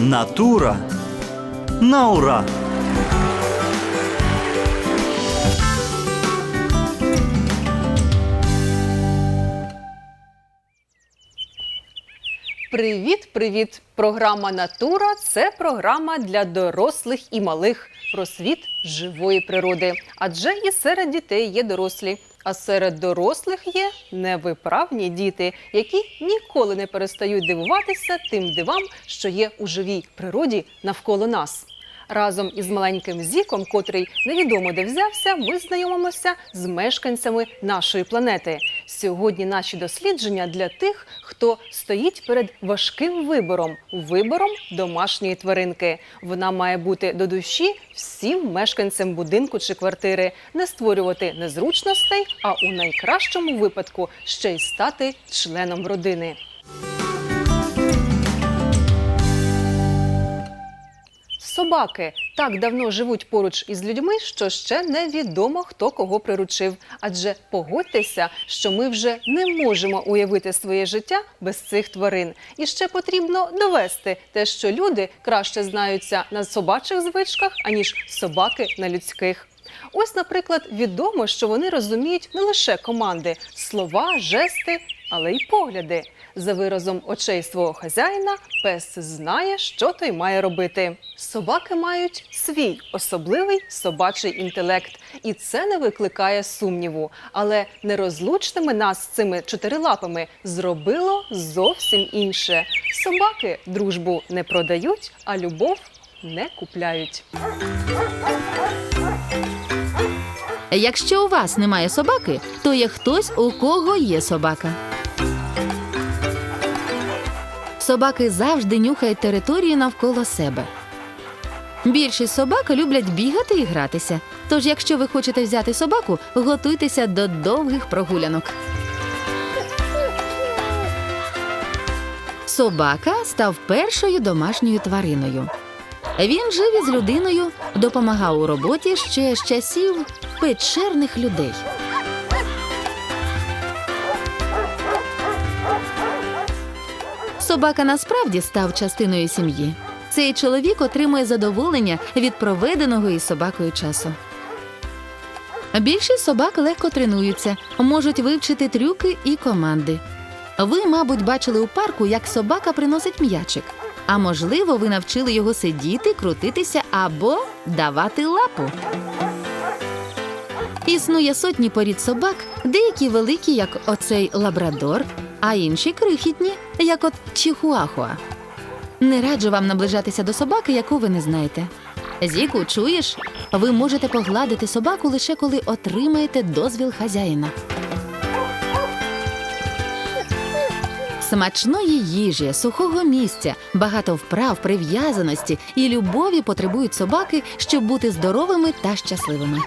Натура на ура! Привіт, привіт! Програма Натура це програма для дорослих і малих про світ живої природи. Адже і серед дітей є дорослі, а серед дорослих є невиправні діти, які ніколи не перестають дивуватися тим дивам, що є у живій природі навколо нас. Разом із маленьким зіком, котрий невідомо де взявся, ми знайомимося з мешканцями нашої планети. Сьогодні наші дослідження для тих, хто стоїть перед важким вибором вибором домашньої тваринки. Вона має бути до душі всім мешканцям будинку чи квартири, не створювати незручностей, а у найкращому випадку ще й стати членом родини. Собаки так давно живуть поруч із людьми, що ще невідомо хто кого приручив. Адже погодьтеся, що ми вже не можемо уявити своє життя без цих тварин. І ще потрібно довести те, що люди краще знаються на собачих звичках, аніж собаки на людських. Ось, наприклад, відомо, що вони розуміють не лише команди, слова, жести, але й погляди. За виразом очей свого хазяїна пес знає, що той має робити. Собаки мають свій особливий собачий інтелект, і це не викликає сумніву. Але нерозлучними нас цими чотирилапами зробило зовсім інше. Собаки дружбу не продають, а любов не купляють. Якщо у вас немає собаки, то є хтось, у кого є собака. Собаки завжди нюхають територію навколо себе. Більшість собак люблять бігати і гратися. Тож, якщо ви хочете взяти собаку, готуйтеся до довгих прогулянок. Собака став першою домашньою твариною. Він жив із людиною, допомагав у роботі ще з часів печерних людей. Собака насправді став частиною сім'ї. Цей чоловік отримує задоволення від проведеного із собакою часу. Більшість собак легко тренуються, можуть вивчити трюки і команди. Ви, мабуть, бачили у парку, як собака приносить м'ячик. А можливо, ви навчили його сидіти, крутитися або давати лапу. Існує сотні порід собак, деякі великі, як оцей лабрадор, а інші крихітні, як от чихуахуа. Не раджу вам наближатися до собаки, яку ви не знаєте. Зіку, чуєш? Ви можете погладити собаку лише коли отримаєте дозвіл хазяїна. Смачної їжі, сухого місця, багато вправ, прив'язаності і любові потребують собаки, щоб бути здоровими та щасливими.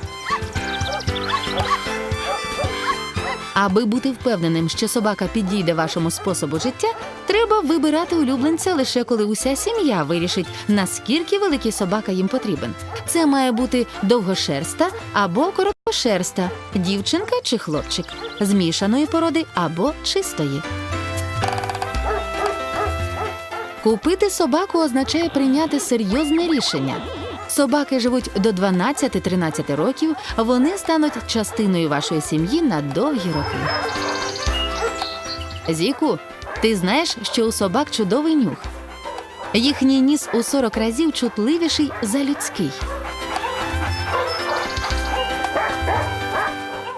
Аби бути впевненим, що собака підійде вашому способу життя, треба вибирати улюбленця лише коли уся сім'я вирішить, наскільки великий собака їм потрібен. Це має бути довгошерста або короткошерста, дівчинка чи хлопчик, змішаної породи або чистої. Купити собаку означає прийняти серйозне рішення. Собаки живуть до 12-13 років, вони стануть частиною вашої сім'ї на довгі роки. Зіку, ти знаєш, що у собак чудовий нюх. Їхній ніс у 40 разів чутливіший за людський.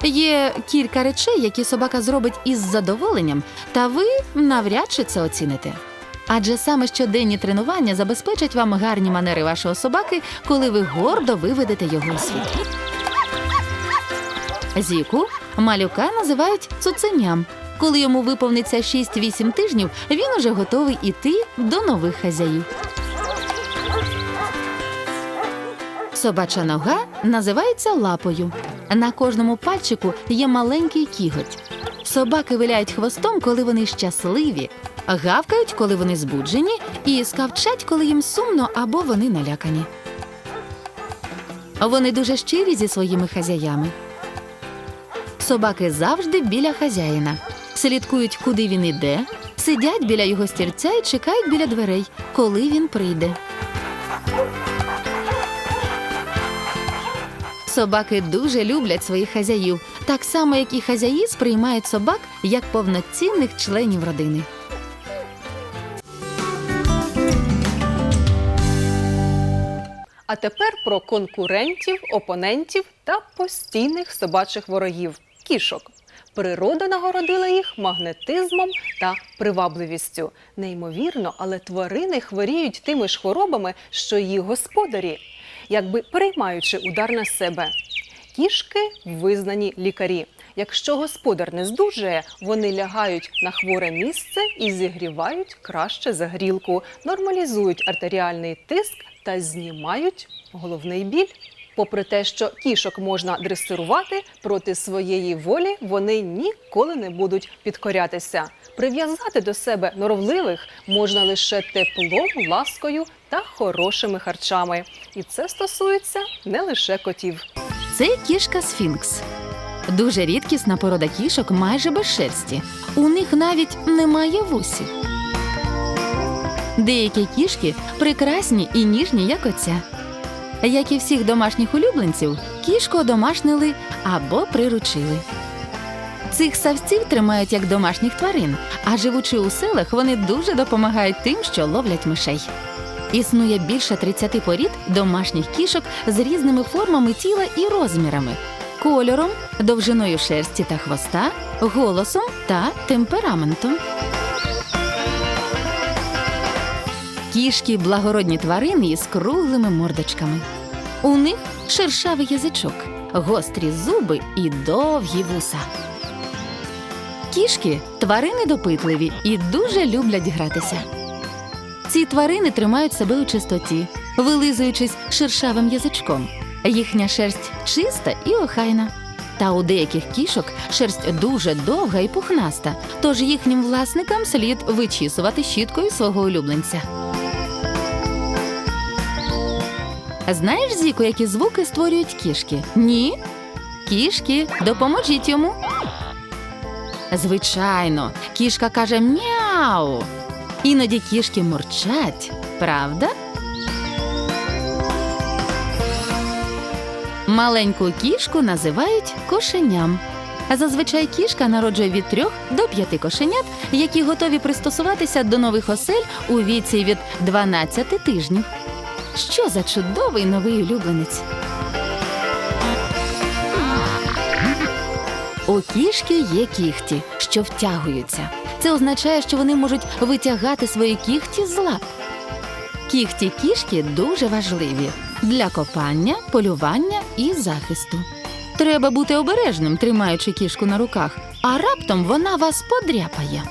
Є кілька речей, які собака зробить із задоволенням, та ви навряд чи це оціните. Адже саме щоденні тренування забезпечать вам гарні манери вашого собаки, коли ви гордо виведете його у світ. Зіку малюка називають цуценям. Коли йому виповниться 6-8 тижнів, він уже готовий іти до нових хазяїв. Собача нога називається лапою. На кожному пальчику є маленький кіготь. Собаки виляють хвостом, коли вони щасливі, гавкають, коли вони збуджені, і скавчать, коли їм сумно або вони налякані. Вони дуже щирі зі своїми хазяями. Собаки завжди біля хазяїна, слідкують, куди він іде, сидять біля його стільця і чекають біля дверей, коли він прийде. Собаки дуже люблять своїх хазяїв, так само як і хазяї сприймають собак як повноцінних членів родини. А тепер про конкурентів, опонентів та постійних собачих ворогів кішок. Природа нагородила їх магнетизмом та привабливістю. Неймовірно, але тварини хворіють тими ж хворобами, що їх господарі, якби переймаючи удар на себе. Кішки визнані лікарі. Якщо господар не здужує, вони лягають на хворе місце і зігрівають краще за грілку, нормалізують артеріальний тиск та знімають головний біль. Попри те, що кішок можна дресирувати, проти своєї волі вони ніколи не будуть підкорятися. Прив'язати до себе норовливих можна лише теплом, ласкою та хорошими харчами. І це стосується не лише котів. Це кішка Сфінкс. Дуже рідкісна порода кішок майже без шерсті. У них навіть немає вусів. Деякі кішки прекрасні і ніжні, як оця. Як і всіх домашніх улюбленців, кішку одомашнили або приручили. Цих савців тримають як домашніх тварин, а живучи у селах, вони дуже допомагають тим, що ловлять мишей. Існує більше 30 порід домашніх кішок з різними формами тіла і розмірами, кольором, довжиною шерсті та хвоста, голосом та темпераментом. Кішки благородні тварини із круглими мордочками. У них шершавий язичок, гострі зуби і довгі вуса. Кішки тварини допитливі і дуже люблять гратися. Ці тварини тримають себе у чистоті, вилизуючись шершавим язичком. Їхня шерсть чиста і охайна. Та у деяких кішок шерсть дуже довга і пухнаста, тож їхнім власникам слід вичісувати щіткою свого улюбленця. Знаєш, Зіку, які звуки створюють кішки? Ні? Кішки, допоможіть йому. Звичайно, кішка каже мяу. Іноді кішки мурчать, правда? Маленьку кішку називають кошеням. Зазвичай кішка народжує від трьох до п'яти кошенят, які готові пристосуватися до нових осель у віці від 12 тижнів. Що за чудовий новий улюбленець? У кішки є кіхті, що втягуються. Це означає, що вони можуть витягати свої кіхті з лап. Кіхті кішки дуже важливі для копання, полювання і захисту. Треба бути обережним, тримаючи кішку на руках, а раптом вона вас подряпає.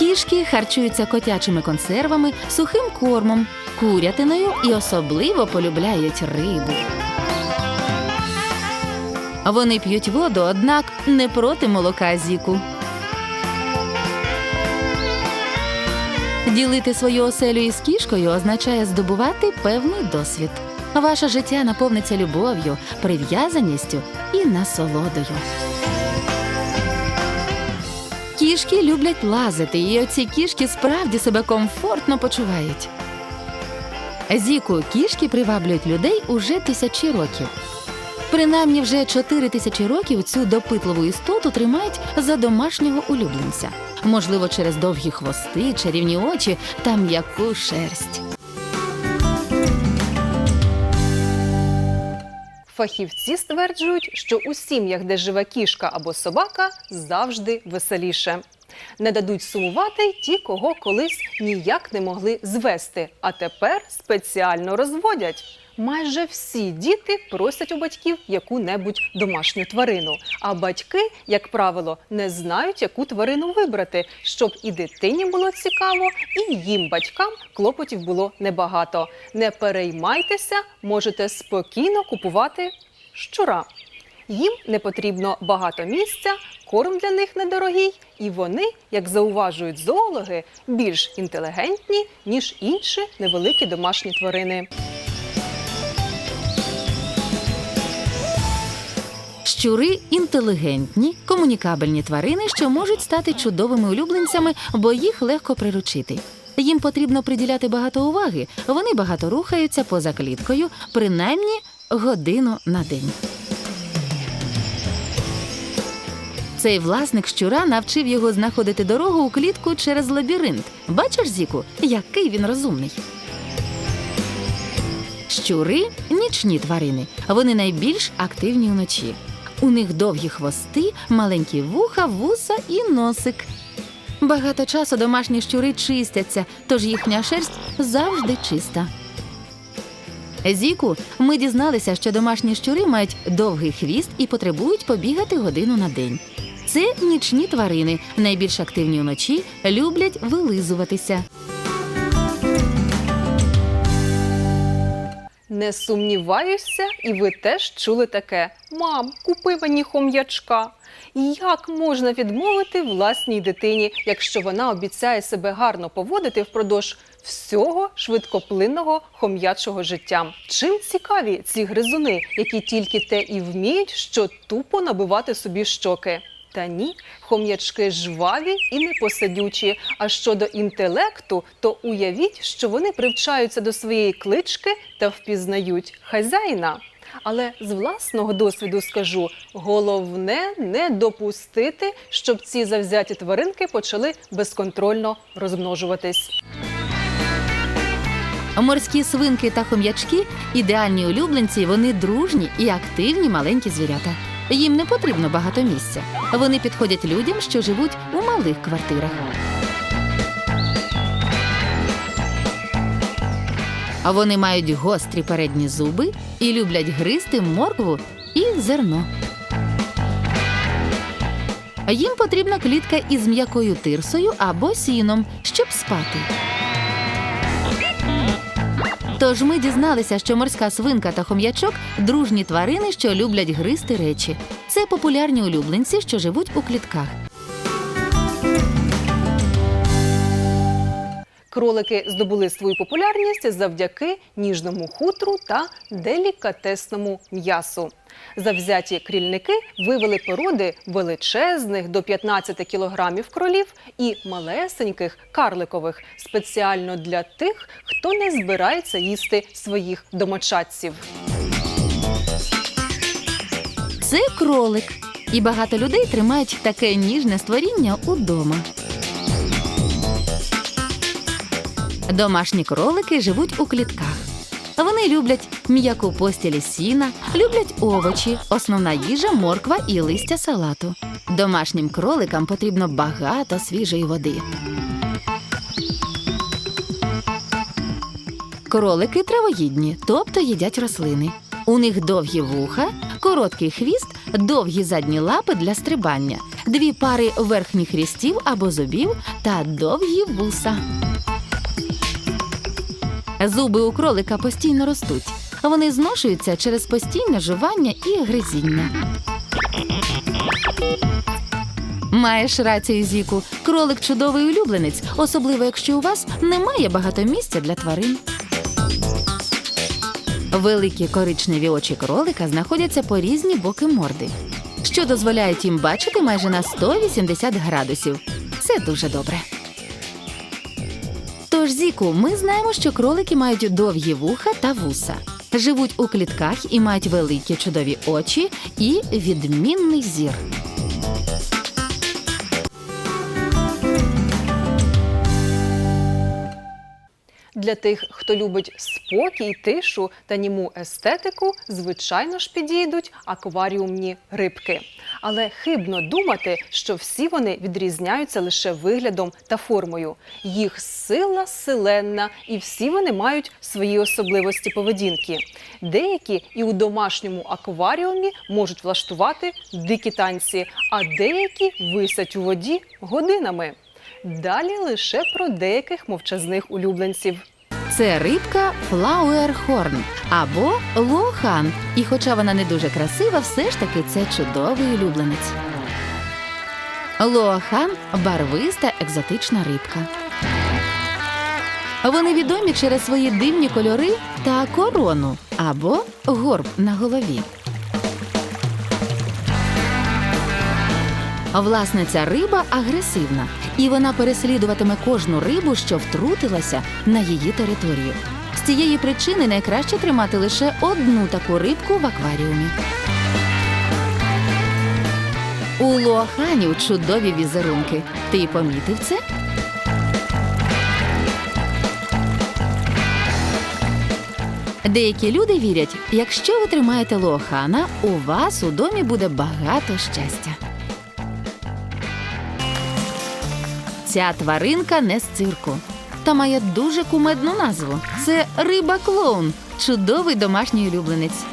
Кішки харчуються котячими консервами, сухим кормом, курятиною і особливо полюбляють рибу. Вони п'ють воду, однак не проти молока зіку. Ділити свою оселю із кішкою означає здобувати певний досвід. Ваше життя наповниться любов'ю, прив'язаністю і насолодою. Кішки люблять лазити, і оці кішки справді себе комфортно почувають. Зіку кішки приваблюють людей уже тисячі років. Принаймні вже 4 тисячі років цю допитливу істоту тримають за домашнього улюбленця. Можливо, через довгі хвости, чарівні очі та м'яку шерсть. Фахівці стверджують, що у сім'ях, де живе кішка або собака, завжди веселіше. Не дадуть сумувати й ті, кого колись ніяк не могли звести, а тепер спеціально розводять. Майже всі діти просять у батьків яку-небудь домашню тварину. А батьки, як правило, не знають, яку тварину вибрати, щоб і дитині було цікаво, і їм, батькам, клопотів було небагато. Не переймайтеся, можете спокійно купувати щура. Їм не потрібно багато місця, корм для них недорогий, і вони, як зауважують зоологи, більш інтелігентні, ніж інші невеликі домашні тварини. Щури інтелігентні, комунікабельні тварини, що можуть стати чудовими улюбленцями, бо їх легко приручити. Їм потрібно приділяти багато уваги. Вони багато рухаються поза кліткою, принаймні годину на день. Цей власник щура навчив його знаходити дорогу у клітку через лабіринт. Бачиш, Зіку, який він розумний. Щури нічні тварини. Вони найбільш активні вночі. У них довгі хвости, маленькі вуха, вуса і носик. Багато часу домашні щури чистяться, тож їхня шерсть завжди чиста. Зіку, ми дізналися, що домашні щури мають довгий хвіст і потребують побігати годину на день. Це нічні тварини, найбільш активні вночі, люблять вилизуватися. Не сумніваюся, і ви теж чули таке: Мам, купи мені хом'ячка. Як можна відмовити власній дитині, якщо вона обіцяє себе гарно поводити впродовж всього швидкоплинного хом'ячого життя? Чим цікаві ці гризуни, які тільки те і вміють, що тупо набивати собі щоки? Та ні, хом'ячки жваві і непосидючі. А щодо інтелекту, то уявіть, що вони привчаються до своєї клички та впізнають хазяїна. Але з власного досвіду скажу: головне не допустити, щоб ці завзяті тваринки почали безконтрольно розмножуватись. Морські свинки та хом'ячки ідеальні улюбленці, вони дружні і активні маленькі звірята. Їм не потрібно багато місця. Вони підходять людям, що живуть у малих квартирах. А вони мають гострі передні зуби і люблять гризти моркву і зерно. Їм потрібна клітка із м'якою тирсою або сіном, щоб спати. Тож ми дізналися, що морська свинка та хом'ячок дружні тварини, що люблять гризти речі. Це популярні улюбленці, що живуть у клітках. Кролики здобули свою популярність завдяки ніжному хутру та делікатесному м'ясу. Завзяті крільники вивели породи величезних до 15 кілограмів кролів і малесеньких карликових спеціально для тих, хто не збирається їсти своїх домочадців. Це кролик. І багато людей тримають таке ніжне створіння удома. Домашні кролики живуть у клітках. Вони люблять м'яку постілі сіна, люблять овочі, основна їжа морква і листя салату. Домашнім кроликам потрібно багато свіжої води. Кролики травоїдні, тобто їдять рослини. У них довгі вуха, короткий хвіст, довгі задні лапи для стрибання, дві пари верхніх хрестів або зубів та довгі вуса. Зуби у кролика постійно ростуть. Вони зношуються через постійне жування і гризіння. Маєш рацію, Зіку. Кролик чудовий улюбленець, особливо якщо у вас немає багато місця для тварин. Великі коричневі очі кролика знаходяться по різні боки морди, що дозволяють їм бачити майже на 180 градусів. Це дуже добре. Тож, Зіку, ми знаємо, що кролики мають довгі вуха та вуса, живуть у клітках і мають великі чудові очі і відмінний зір. Для тих, хто любить спокій, тишу та німу естетику, звичайно ж підійдуть акваріумні рибки. Але хибно думати, що всі вони відрізняються лише виглядом та формою. Їх сила силенна, і всі вони мають свої особливості поведінки. Деякі і у домашньому акваріумі можуть влаштувати дикі танці, а деякі висять у воді годинами. Далі лише про деяких мовчазних улюбленців. Це рибка флауерхорн або лохан. І хоча вона не дуже красива, все ж таки це чудовий улюбленець. Лохан барвиста екзотична рибка. Вони відомі через свої дивні кольори та корону або горб на голові. Власне, ця риба агресивна, і вона переслідуватиме кожну рибу, що втрутилася на її територію. З цієї причини найкраще тримати лише одну таку рибку в акваріумі. У луаханів чудові візерунки. Ти помітив це? Деякі люди вірять, якщо ви тримаєте лоохана, у вас у домі буде багато щастя. Ця тваринка не з цирку. Та має дуже кумедну назву. Це риба клоун, чудовий домашній улюбленець.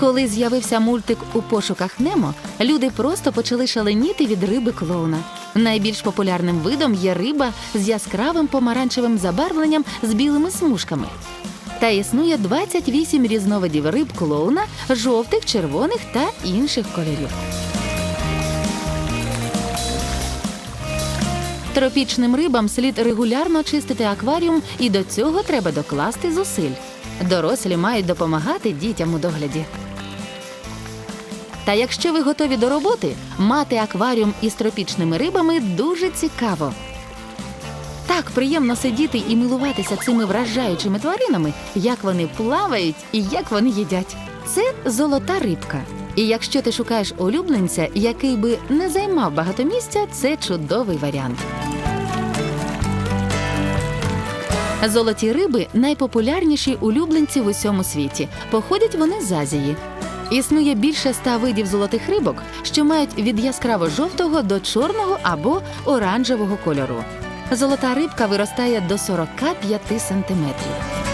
Коли з'явився мультик у пошуках Немо, люди просто почали шаленіти від риби клоуна. Найбільш популярним видом є риба з яскравим помаранчевим забарвленням з білими смужками. Та існує 28 різновидів риб клоуна, жовтих, червоних та інших кольорів. Тропічним рибам слід регулярно чистити акваріум, і до цього треба докласти зусиль. Дорослі мають допомагати дітям у догляді. Та якщо ви готові до роботи, мати акваріум із тропічними рибами дуже цікаво. Так приємно сидіти і милуватися цими вражаючими тваринами, як вони плавають і як вони їдять. Це золота рибка. І якщо ти шукаєш улюбленця, який би не займав багато місця, це чудовий варіант. Золоті риби найпопулярніші улюбленці в усьому світі. Походять вони з Азії. Існує більше ста видів золотих рибок, що мають від яскраво жовтого до чорного або оранжевого кольору. Золота рибка виростає до 45 сантиметрів.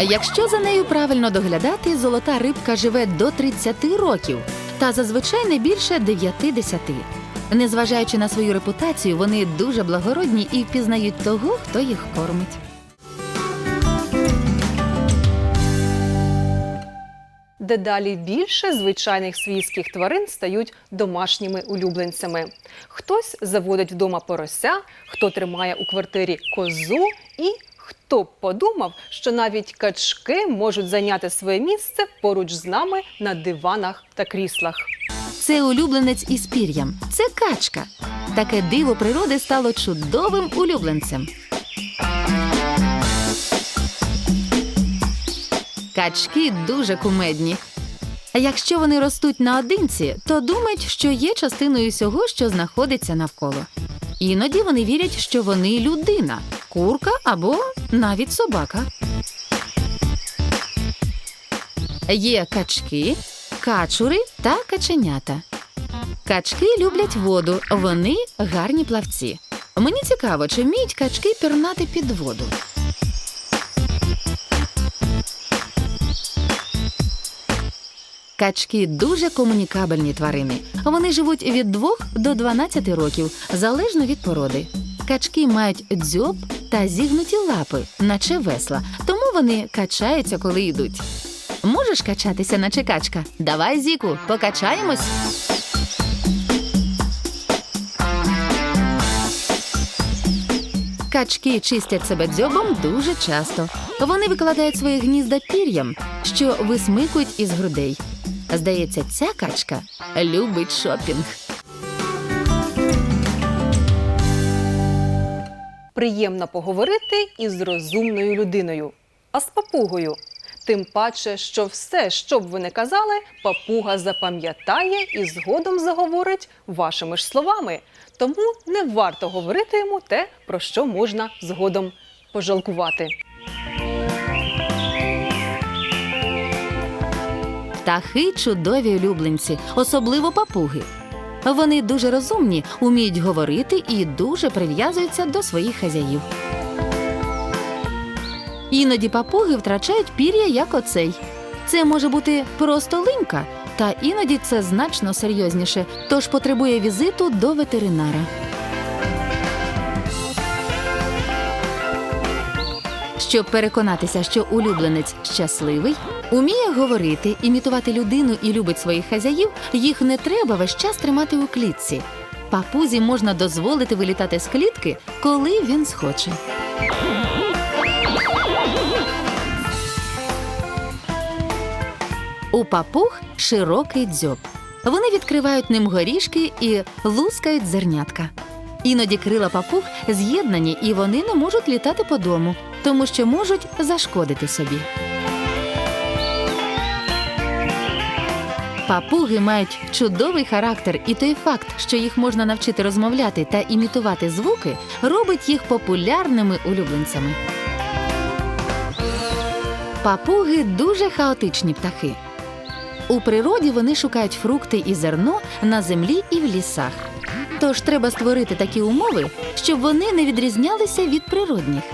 Якщо за нею правильно доглядати, золота рибка живе до 30 років та зазвичай не більше 9-10. Незважаючи на свою репутацію, вони дуже благородні і впізнають того, хто їх кормить. Дедалі більше звичайних свійських тварин стають домашніми улюбленцями. Хтось заводить вдома порося, хто тримає у квартирі козу і хто б подумав, що навіть качки можуть зайняти своє місце поруч з нами на диванах та кріслах. Це улюбленець із пір'ям. Це качка. Таке диво природи стало чудовим улюбленцем. Качки дуже кумедні. А Якщо вони ростуть наодинці, то думають, що є частиною всього, що знаходиться навколо. Іноді вони вірять, що вони людина, курка або навіть собака. Є качки, качури та каченята. Качки люблять воду, вони гарні плавці. Мені цікаво, чи вміють качки пірнати під воду. Качки дуже комунікабельні тварини. Вони живуть від 2 до 12 років, залежно від породи. Качки мають дзьоб та зігнуті лапи, наче весла, тому вони качаються, коли йдуть. Можеш качатися, наче качка? Давай, Зіку, покачаємось. Качки чистять себе дзьобом дуже часто. Вони викладають свої гнізда пір'ям, що висмикують із грудей. Здається, ця качка любить шопінг. Приємно поговорити із розумною людиною, а з папугою. Тим паче, що все, що б ви не казали, папуга запам'ятає і згодом заговорить вашими ж словами. Тому не варто говорити йому те, про що можна згодом пожалкувати. Птахи чудові улюбленці, особливо папуги. Вони дуже розумні, уміють говорити і дуже прив'язуються до своїх хазяїв. Іноді папуги втрачають пір'я, як оцей. Це може бути просто линька, та іноді це значно серйозніше, тож потребує візиту до ветеринара. Щоб переконатися, що улюбленець щасливий, уміє говорити, імітувати людину і любить своїх хазяїв, їх не треба весь час тримати у клітці. Папузі можна дозволити вилітати з клітки, коли він схоче. У папуг широкий дзьоб. Вони відкривають ним горішки і лускають зернятка. Іноді крила папуг з'єднані і вони не можуть літати по дому, тому що можуть зашкодити собі. Папуги мають чудовий характер, і той факт, що їх можна навчити розмовляти та імітувати звуки, робить їх популярними улюбленцями. Папуги дуже хаотичні птахи. У природі вони шукають фрукти і зерно на землі і в лісах. Тож треба створити такі умови, щоб вони не відрізнялися від природних.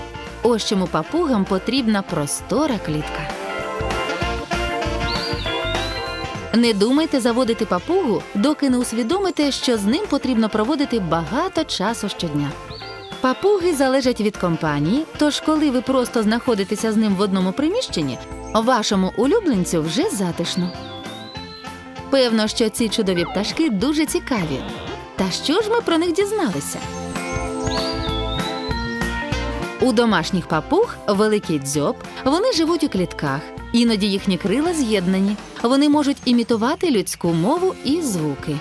Ось чому папугам потрібна простора клітка. Не думайте заводити папугу, доки не усвідомите, що з ним потрібно проводити багато часу щодня. Папуги залежать від компанії, тож коли ви просто знаходитеся з ним в одному приміщенні, вашому улюбленцю вже затишно. Певно, що ці чудові пташки дуже цікаві. Та що ж ми про них дізналися? У домашніх папуг великий дзьоб, вони живуть у клітках, іноді їхні крила з'єднані. Вони можуть імітувати людську мову і звуки.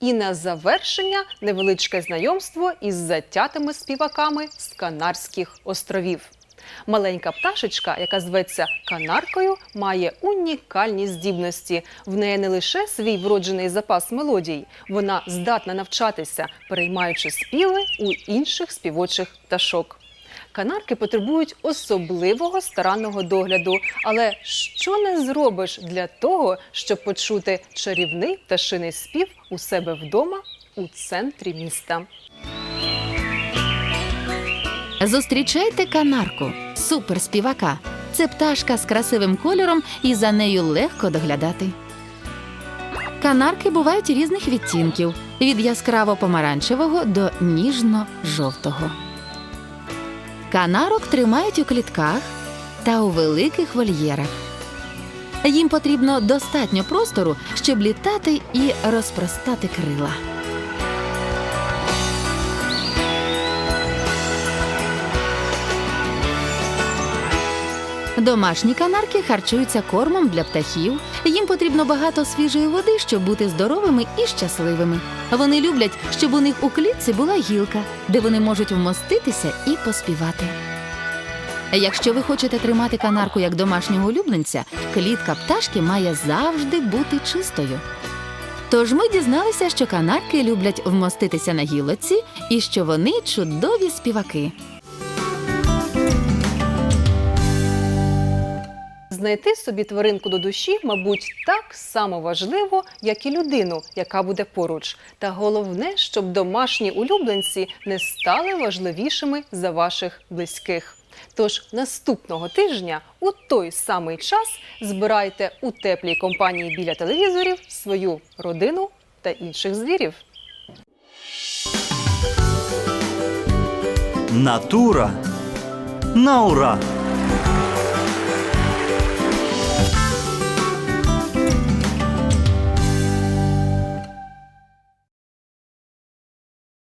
І на завершення невеличке знайомство із затятими співаками з Канарських островів. Маленька пташечка, яка зветься канаркою, має унікальні здібності. В неї не лише свій вроджений запас мелодій, вона здатна навчатися, переймаючи співи у інших співочих пташок. Канарки потребують особливого старанного догляду, але що не зробиш для того, щоб почути чарівний пташиний спів у себе вдома у центрі міста. Зустрічайте канарку, суперспівака. Це пташка з красивим кольором і за нею легко доглядати. Канарки бувають різних відтінків від яскраво помаранчевого до ніжно-жовтого. Канарок тримають у клітках та у великих вольєрах. Їм потрібно достатньо простору, щоб літати і розпростати крила. Домашні канарки харчуються кормом для птахів. Їм потрібно багато свіжої води, щоб бути здоровими і щасливими. Вони люблять, щоб у них у клітці була гілка, де вони можуть вмоститися і поспівати. Якщо ви хочете тримати канарку як домашнього улюбленця, клітка пташки має завжди бути чистою. Тож ми дізналися, що канарки люблять вмоститися на гілоці і що вони чудові співаки. Знайти собі тваринку до душі, мабуть, так само важливо, як і людину, яка буде поруч. Та головне, щоб домашні улюбленці не стали важливішими за ваших близьких. Тож наступного тижня у той самий час збирайте у теплій компанії біля телевізорів свою родину та інших звірів. Натура на ура!